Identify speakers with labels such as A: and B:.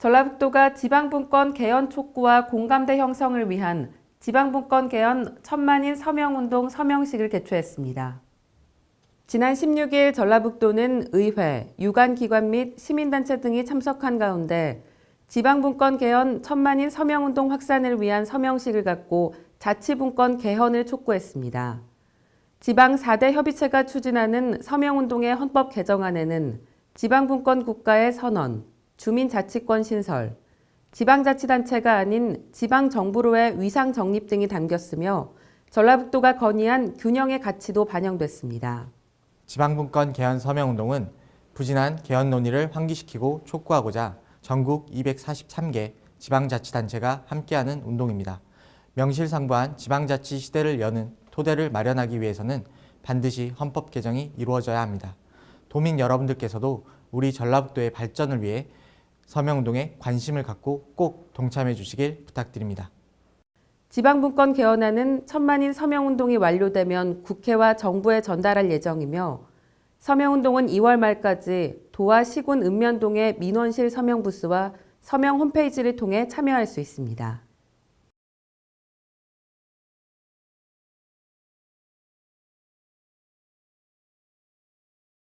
A: 전라북도가 지방분권 개헌 촉구와 공감대 형성을 위한 지방분권 개헌 천만인 서명운동 서명식을 개최했습니다. 지난 16일 전라북도는 의회, 유관기관 및 시민단체 등이 참석한 가운데 지방분권 개헌 천만인 서명운동 확산을 위한 서명식을 갖고 자치분권 개헌을 촉구했습니다. 지방 4대 협의체가 추진하는 서명운동의 헌법 개정안에는 지방분권 국가의 선언, 주민자치권 신설, 지방자치단체가 아닌 지방정부로의 위상 정립 등이 담겼으며 전라북도가 건의한 균형의 가치도 반영됐습니다.
B: 지방분권 개헌 서명운동은 부진한 개헌 논의를 환기시키고 촉구하고자 전국 243개 지방자치단체가 함께하는 운동입니다. 명실상부한 지방자치 시대를 여는 토대를 마련하기 위해서는 반드시 헌법 개정이 이루어져야 합니다. 도민 여러분들께서도 우리 전라북도의 발전을 위해 서명운동에 관심을 갖고 꼭 동참해 주시길 부탁드립니다.
A: 지방분권 개헌안은 천만인 서명운동이 완료되면 국회와 정부에 전달할 예정이며 서명운동은 2월 말까지 도와 시군 읍면동의 민원실 서명부스와 서명 홈페이지를 통해 참여할 수 있습니다.